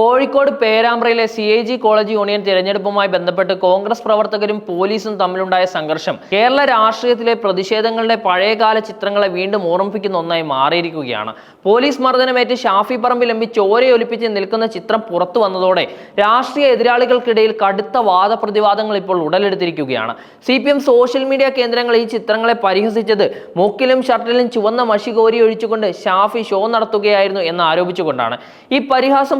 Kozhikode പേരാമ്പ്രയിലെ C I G college union തിരഞ്ഞെടുപ്പുമായി ബന്ധപ്പെട്ട് കോൺഗ്രസ് പ്രവർത്തകരും പോലീസും തമ്മിലുണ്ടായ സംഘർഷം കേരള രാഷ്ട്രീയത്തിലെ പ്രതിഷേധങ്ങളുടെ പഴയകാല ചിത്രങ്ങളെ വീണ്ടും ഓർമ്മിപ്പിക്കുന്ന ഒന്നായി മാറിയിരിക്കുകയാണ്. പോലീസ് മർദ്ദനമേറ്റ് ഷാഫി പറമ്പിൽ എം ചോരയൊലിപ്പിച്ച് നിൽക്കുന്ന ചിത്രം പുറത്തു വന്നതോടെ രാഷ്ട്രീയ എതിരാളികൾക്കിടയിൽ കടുത്ത വാദപ്രതിവാദങ്ങൾ ഇപ്പോൾ ഉടലെടുത്തിരിക്കുകയാണ്. C P M social media കേന്ദ്രങ്ങൾ ഈ ചിത്രങ്ങളെ പരിഹസിച്ചത് മൂക്കിലും ഷർട്ടിലും ചുവന്ന മഷി കോരി ഒഴിച്ചുകൊണ്ട് ഷാഫി ഷോ നടത്തുകയായിരുന്നു എന്ന് ആരോപിച്ചുകൊണ്ടാണ്. ഈ പരിഹാസം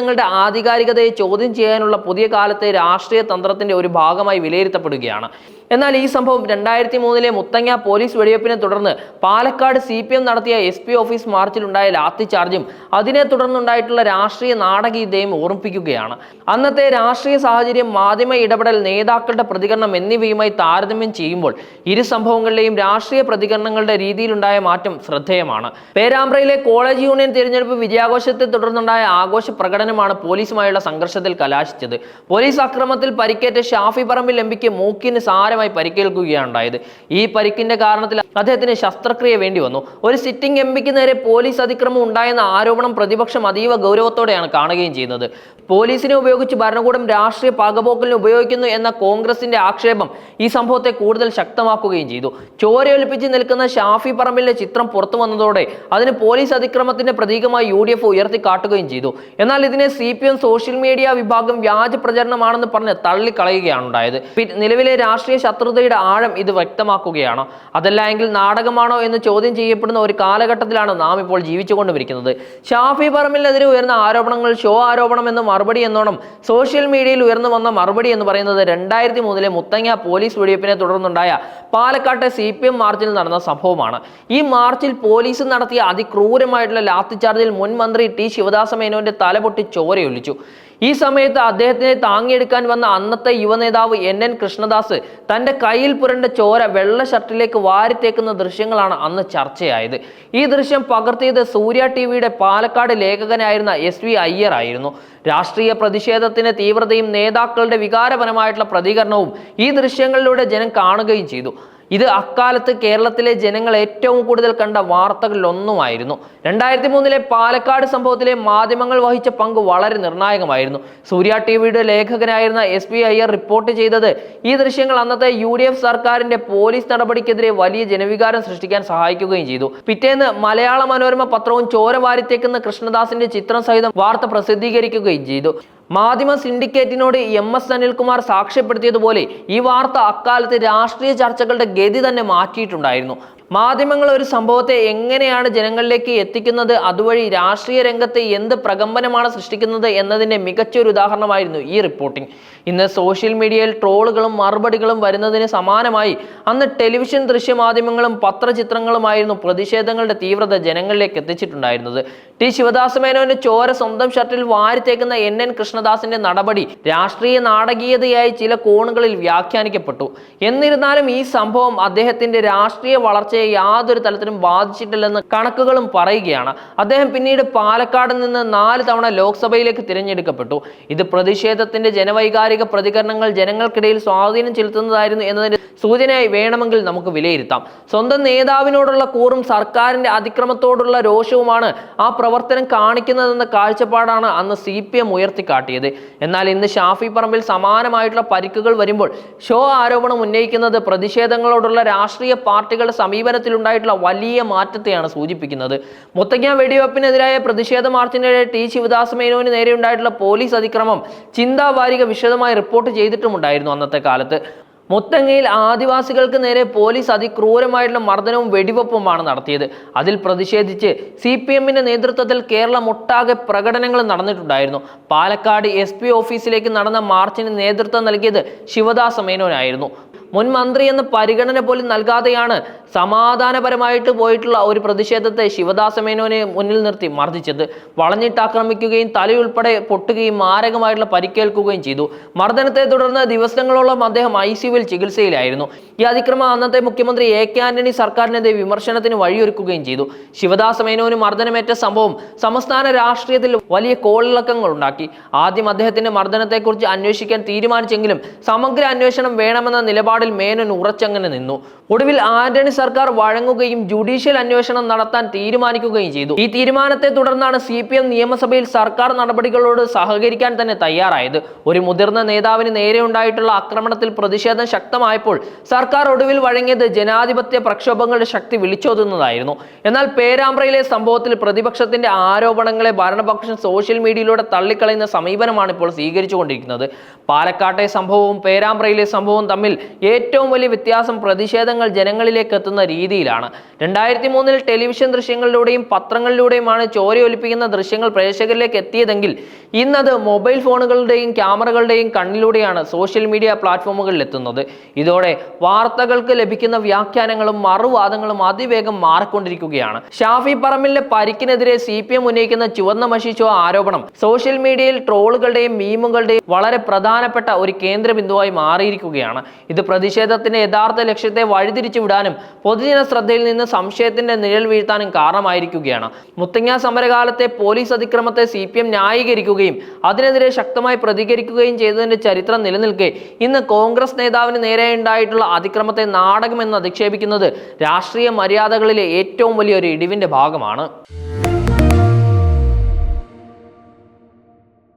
പ്രതിഷേധങ്ങളുടെ ആധികാരികതയെ ചോദ്യം ചെയ്യാനുള്ള പുതിയ കാലത്തെ രാഷ്ട്രീയ തന്ത്രത്തിന്റെ ഒരു ഭാഗമായി വിലയിരുത്തപ്പെടുകയാണ്. എന്നാൽ ഈ സംഭവം രണ്ടായിരത്തി മൂന്നിലെ മുത്തങ്ങ പോലീസ് വെടിവെപ്പിനെ തുടർന്ന് പാലക്കാട് സി പി എം നടത്തിയ എസ് പി ഓഫീസ് മാർച്ചിലുണ്ടായ ലാത്തി ചാർജും അതിനെ തുടർന്നുണ്ടായിട്ടുള്ള രാഷ്ട്രീയ നാടകീയതയും ഓർമ്മിപ്പിക്കുകയാണ്. അന്നത്തെ രാഷ്ട്രീയ സാഹചര്യം മാധ്യമ ഇടപെടൽ നേതാക്കളുടെ പ്രതികരണം എന്നിവയുമായി താരതമ്യം ചെയ്യുമ്പോൾ ഇരു സംഭവങ്ങളിലെയും രാഷ്ട്രീയ പ്രതികരണങ്ങളുടെ രീതിയിലുണ്ടായ മാറ്റം ശ്രദ്ധേയമാണ്. പേരാമ്പ്രയിലെ കോളേജ് യൂണിയൻ തിരഞ്ഞെടുപ്പ് വിജയാഘോഷത്തെ തുടർന്നുണ്ടായ ആഘോഷ പ്രകടനമാണ് പോലീസുമായുള്ള സംഘർഷത്തിൽ കലാശിച്ചത്. പോലീസ് അക്രമത്തിൽ പരിക്കേറ്റ ഷാഫി പറമ്പിൽ എംപിക്ക് മൂക്കിന് സാരമായി പരിക്കേൽക്കുകയാണ് ഉണ്ടായത് ഈ പരിക്കിന്റെ കാരണത്തിൽ അദ്ദേഹത്തിന് ശസ്ത്രക്രിയ വേണ്ടി വന്നു. ഒരു സിറ്റിംഗ് എം പിക്ക് നേരെ പോലീസ് അതിക്രമം ഉണ്ടായെന്ന ആരോപണം പ്രതിപക്ഷം അതീവ ഗൗരവത്തോടെയാണ് കാണുകയും ചെയ്യുന്നത്. പോലീസിനെ ഉപയോഗിച്ച് ഭരണകൂടം രാഷ്ട്രീയ പകപോക്കലിന് ഉപയോഗിക്കുന്നു എന്ന കോൺഗ്രസിന്റെ ആക്ഷേപം ഈ സംഭവത്തെ കൂടുതൽ ശക്തമാക്കുകയും ചെയ്തു. ചോരയൊലിപ്പിച്ച് നിൽക്കുന്ന ഷാഫി പറമ്പിലെ ചിത്രം പുറത്തു വന്നതോടെ അതിന് പോലീസ് അതിക്രമത്തിന്റെ പ്രതീകമായി യു ഡി എഫ് ഉയർത്തി കാട്ടുകയും ചെയ്തു. എന്നാൽ ഇതിനെ C P M social media വിഭാഗം വ്യാജ പ്രചരണമാണെന്ന് പറഞ്ഞ് തള്ളിക്കളയുകയാണ് ഉണ്ടായത് നിലവിലെ രാഷ്ട്രീയ ശത്രുതയുടെ ആഴം ഇത് വ്യക്തമാക്കുകയാണ്. അതല്ല എങ്കിൽ നാടകമാണോ എന്ന് ചോദ്യം ചെയ്യപ്പെടുന്ന ഒരു കാലഘട്ടത്തിലാണ് നാം ഇപ്പോൾ ജീവിച്ചുകൊണ്ടിരിക്കുന്നത്. ഷാഫി പറമ്പിലെതിരെ ഉയർന്ന ആരോപണങ്ങൾ ഷോ ആരോപണം എന്ന് മറുപടി എന്നോണം സോഷ്യൽ മീഡിയയിൽ ഉയർന്നു വന്ന മറുപടി എന്ന് പറയുന്നത് രണ്ടായിരത്തി മൂന്നിലെ മുത്തങ്ങ പോലീസ് വെടിവെപ്പിനെ തുടർന്നുണ്ടായ പാലക്കാട്ടെ സി പി എം മാർച്ചിൽ നടന്ന സംഭവമാണ്. ഈ മാർച്ചിൽ പോലീസ് നടത്തിയ അതിക്രൂരമായിട്ടുള്ള ലാത്തിച്ചാർജിൽ മുൻ മന്ത്രി ടി ശിവദാസ മേനോന്റെ തലപൊട്ടി ചോരയൊലിച്ചു. ഈ സമയത്ത് അദ്ദേഹത്തിനെ താങ്ങിയെടുക്കാൻ വന്ന അന്നത്തെ യുവനേതാവ് എൻ എൻ കൃഷ്ണദാസ് തന്റെ കയ്യിൽ പുരണ്ട ചോര വെള്ള ഷർട്ടിലേക്ക് വാരിത്തേക്കുന്ന ദൃശ്യങ്ങളാണ് അന്ന് ചർച്ചയായത്. ഈ ദൃശ്യം പകർത്തിയത് സൂര്യ ടി വിയുടെ പാലക്കാട് ലേഖകനായിരുന്ന എസ് വി അയ്യർ ആയിരുന്നു. രാഷ്ട്രീയ പ്രതിഷേധത്തിന്റെ തീവ്രതയും നേതാക്കളുടെ വികാരപരമായിട്ടുള്ള പ്രതികരണവും ഈ ദൃശ്യങ്ങളിലൂടെ ജനം കാണുകയും ചെയ്തു. ഇത് അക്കാലത്ത് കേരളത്തിലെ ജനങ്ങൾ ഏറ്റവും കൂടുതൽ കണ്ട വാർത്തകളിലൊന്നുമായിരുന്നു. രണ്ടായിരത്തി മൂന്നിലെ പാലക്കാട് സംഭവത്തിലെ മാധ്യമങ്ങൾ വഹിച്ച പങ്ക് വളരെ നിർണായകമായിരുന്നു. സൂര്യ ടി വിയുടെ ലേഖകനായിരുന്ന എസ് പി അയ്യർ റിപ്പോർട്ട് ചെയ്തത് ഈ ദൃശ്യങ്ങൾ അന്നത്തെ യു ഡി എഫ് സർക്കാരിന്റെ പോലീസ് നടപടിക്കെതിരെ വലിയ ജനവികാരം സൃഷ്ടിക്കാൻ സഹായിക്കുകയും ചെയ്തു. പിറ്റേന്ന് മലയാള മനോരമ പത്രവും ചോര വാരിത്തേക്കുന്ന കൃഷ്ണദാസിന്റെ ചിത്രം സഹിതം വാർത്ത പ്രസിദ്ധീകരിക്കുകയും ചെയ്തു. മാധ്യമ സിൻഡിക്കേറ്റിനോട് എം എസ് അനിൽകുമാർ സാക്ഷ്യപ്പെടുത്തിയതുപോലെ ഈ വാർത്ത അക്കാലത്ത് രാഷ്ട്രീയ ചർച്ചകളുടെ ഗതി തന്നെ മാറ്റിയിട്ടുണ്ടായിരുന്നു. മാധ്യമങ്ങൾ ഒരു സംഭവത്തെ എങ്ങനെയാണ് ജനങ്ങളിലേക്ക് എത്തിക്കുന്നത് അതുവഴി രാഷ്ട്രീയ രംഗത്തെ എന്ത് പ്രകമ്പനമാണ് സൃഷ്ടിക്കുന്നത് എന്നതിന്റെ മികച്ചൊരു ഉദാഹരണമായിരുന്നു ഈ റിപ്പോർട്ടിംഗ് ഇന്ന് സോഷ്യൽ മീഡിയയിൽ ട്രോളുകളും മറുപടികളും വരുന്നതിന് സമാനമായി അന്ന് ടെലിവിഷൻ ദൃശ്യമാധ്യമങ്ങളും പത്രചിത്രങ്ങളുമായിരുന്നു പ്രതിഷേധങ്ങളുടെ തീവ്രത ജനങ്ങളിലേക്ക് എത്തിച്ചിട്ടുണ്ടായിരുന്നത്. ടി ശിവദാസ് മേനോന്റെ ചോര സ്വന്തം ഷർട്ടിൽ വാരിത്തേക്കുന്ന എൻ എൻ കൃഷ്ണദാസിന്റെ നടപടി രാഷ്ട്രീയ നാടകീയതയായി ചില കോണുകളിൽ വ്യാഖ്യാനിക്കപ്പെട്ടു. എന്നിരുന്നാലും ഈ സംഭവം അദ്ദേഹത്തിന്റെ രാഷ്ട്രീയ വളർച്ചയെ യാതൊരു തലത്തിലും ബാധിച്ചിട്ടില്ലെന്ന് കണക്കുകളും പറയുകയാണ്. അദ്ദേഹം പിന്നീട് പാലക്കാട് നിന്ന് നാല് തവണ ലോക്സഭയിലേക്ക് തിരഞ്ഞെടുക്കപ്പെട്ടു. ഇത് പ്രതിഷേധത്തിന്റെ ജനവൈകാരിക പ്രതികരണങ്ങൾ ജനങ്ങൾക്കിടയിൽ സ്വാധീനം ചെലുത്തുന്നതായിരുന്നു എന്നതിന് സൂചനയായി വേണമെങ്കിൽ നമുക്ക് വിലയിരുത്താം. സ്വന്തം നേതാവിനോടുള്ള കൂറും സർക്കാരിന്റെ അതിക്രമത്തോടുള്ള രോഷവുമാണ് ആ പ്രവർത്തനം കാണിക്കുന്നതെന്ന കാഴ്ചപ്പാടാണ് അന്ന് സി പി എം ഉയർത്തിക്കാട്ടിയത്. എന്നാൽ ഇന്ന് ഷാഫി പറമ്പിൽ സമാനമായിട്ടുള്ള പരിക്കുകൾ വരുമ്പോൾ ഷോ ആരോപണം ഉന്നയിക്കുന്നത് പ്രതിഷേധങ്ങളോടുള്ള രാഷ്ട്രീയ പാർട്ടികളുടെ സമീപനത്തിലുണ്ടായിട്ടുള്ള വലിയ മാറ്റത്തെയാണ് സൂചിപ്പിക്കുന്നത്. മുത്തങ്ങ വെടിവെപ്പിനെതിരായ പ്രതിഷേധ മാർച്ചിനിടെ ടി. ശിവദാസ് മേനോന് നേരെ ഉണ്ടായിട്ടുള്ള പോലീസ് അതിക്രമം ചിന്താവാരിക വിശദമായി റിപ്പോർട്ട് ചെയ്തിട്ടുമുണ്ടായിരുന്നു അന്നത്തെ കാലത്ത്. മുത്തങ്ങയിൽ ആദിവാസികൾക്ക് നേരെ പോലീസ് അതിക്രൂരമായിട്ടുള്ള മർദ്ദനവും വെടിവെപ്പുമാണ് നടത്തിയത്. അതിൽ പ്രതിഷേധിച്ച് സി പി എമ്മിന്റെ നേതൃത്വത്തിൽ കേരളം ഒട്ടാകെ പ്രകടനങ്ങൾ നടന്നിട്ടുണ്ടായിരുന്നു. പാലക്കാട് എസ് ഓഫീസിലേക്ക് നടന്ന മാർച്ചിന് നേതൃത്വം നൽകിയത് ശിവദാസ മേനോനായിരുന്നു. മുൻ മന്ത്രി എന്ന പരിഗണന പോലും നൽകാതെയാണ് സമാധാനപരമായിട്ട് പോയിട്ടുള്ള ഒരു പ്രതിഷേധത്തെ ശിവദാസ മേനോനെ മുന്നിൽ നിർത്തി മർദ്ദിച്ചത്. വളഞ്ഞിട്ട് ആക്രമിക്കുകയും തലയുൾപ്പെടെ പൊട്ടുകയും മാരകമായിട്ടുള്ള പരിക്കേൽക്കുകയും ചെയ്തു. മർദ്ദനത്തെ തുടർന്ന് ദിവസങ്ങളോളം അദ്ദേഹം ഐ സിയുവിൽ ചികിത്സയിലായിരുന്നു. ഈ അതിക്രമം അന്നത്തെ മുഖ്യമന്ത്രി എ കെ ആന്റണി സർക്കാരിനെതിരെ വിമർശനത്തിന് വഴിയൊരുക്കുകയും ചെയ്തു. ശിവദാസ മേനോന് മർദ്ദനമേറ്റ സംഭവം സംസ്ഥാന രാഷ്ട്രീയത്തിൽ വലിയ കോളിളക്കങ്ങൾ ഉണ്ടാക്കി. ആദ്യം അദ്ദേഹത്തിന്റെ മർദ്ദനത്തെക്കുറിച്ച് അന്വേഷിക്കാൻ തീരുമാനിച്ചെങ്കിലും സമഗ്ര അന്വേഷണം വേണമെന്ന നിലപാട് നിലപാടിൽ മേനോൻ ഉറച്ചങ്ങനെ നിന്നു. ഒടുവിൽ ആന്റണി സർക്കാർ വഴങ്ങുകയും ജുഡീഷ്യൽ അന്വേഷണം നടത്താൻ തീരുമാനിക്കുകയും ചെയ്തു. ഈ തീരുമാനത്തെ തുടർന്നാണ് സി പി എം നിയമസഭയിൽ സർക്കാർ നടപടികളോട് സഹകരിക്കാൻ തന്നെ തയ്യാറായത്. ഒരു മുതിർന്ന നേതാവിന് നേരെ ഉണ്ടായിട്ടുള്ള ആക്രമണത്തിൽ പ്രതിഷേധം ശക്തമായപ്പോൾ സർക്കാർ ഒടുവിൽ വഴങ്ങിയത് ജനാധിപത്യ പ്രക്ഷോഭങ്ങളുടെ ശക്തി വിളിച്ചോതുന്നതായിരുന്നു. എന്നാൽ പേരാമ്പ്രയിലെ സംഭവത്തിൽ പ്രതിപക്ഷത്തിന്റെ ആരോപണങ്ങളെ ഭരണപക്ഷം സോഷ്യൽ മീഡിയയിലൂടെ തള്ളിക്കളയുന്ന സമീപനമാണ് ഇപ്പോൾ സ്വീകരിച്ചുകൊണ്ടിരിക്കുന്നത്. പാലക്കാട്ടെ സംഭവവും പേരാമ്പ്രയിലെ സംഭവവും തമ്മിൽ ഏറ്റവും വലിയ വ്യത്യാസം പ്രതിഷേധങ്ങൾ ജനങ്ങളിലേക്ക് എത്തുന്ന രീതിയിലാണ്. രണ്ടായിരത്തി മൂന്നിൽ ടെലിവിഷൻ ദൃശ്യങ്ങളിലൂടെയും പത്രങ്ങളിലൂടെയുമാണ് ചോരയൊലിപ്പിക്കുന്ന ദൃശ്യങ്ങൾ പ്രേക്ഷകരിലേക്ക് എത്തിയതെങ്കിൽ ഇന്നത് മൊബൈൽ ഫോണുകളുടെയും ക്യാമറകളുടെയും കണ്ണിലൂടെയാണ് സോഷ്യൽ മീഡിയ പ്ലാറ്റ്ഫോമുകളിൽ എത്തുന്നത്. ഇതോടെ വാർത്തകൾക്ക് ലഭിക്കുന്ന വ്യാഖ്യാനങ്ങളും മറുവാദങ്ങളും അതിവേഗം മാറിക്കൊണ്ടിരിക്കുകയാണ്. ഷാഫി പറമ്പിലിന്റെ പരിക്കിനെതിരെ സി പി എം ഉന്നയിക്കുന്ന ചുവന്ന മഷിച്ചോ ആരോപണം സോഷ്യൽ മീഡിയയിൽ ട്രോളുകളുടെയും മീമുകളുടെയും വളരെ പ്രധാനപ്പെട്ട ഒരു കേന്ദ്ര ബിന്ദുവായി മാറിയിരിക്കുകയാണ്. ഇത് പ്രതിഷേധത്തിന്റെ യഥാർത്ഥ ലക്ഷ്യത്തെ വഴിതിരിച്ചു വിടാനും പൊതുജന ശ്രദ്ധയിൽ നിന്ന് സംശയത്തിന്റെ നിഴൽ വീഴ്ത്താനും കാരണമായിരിക്കുകയാണ്. മുത്തങ്ങ സമരകാലത്തെ പോലീസ് അതിക്രമത്തെ സി പി എം ന്യായീകരിക്കുകയും അതിനെതിരെ ശക്തമായി പ്രതികരിക്കുകയും ചെയ്തതിന്റെ ചരിത്രം നിലനിൽക്കെ ഇന്ന് കോൺഗ്രസ് നേതാവിന് നേരെ ഉണ്ടായിട്ടുള്ള അതിക്രമത്തെ നാടകമെന്ന് അധിക്ഷേപിക്കുന്നത് രാഷ്ട്രീയ മര്യാദകളിലെ ഏറ്റവും വലിയൊരു ഇടിവിന്റെ ഭാഗമാണ്.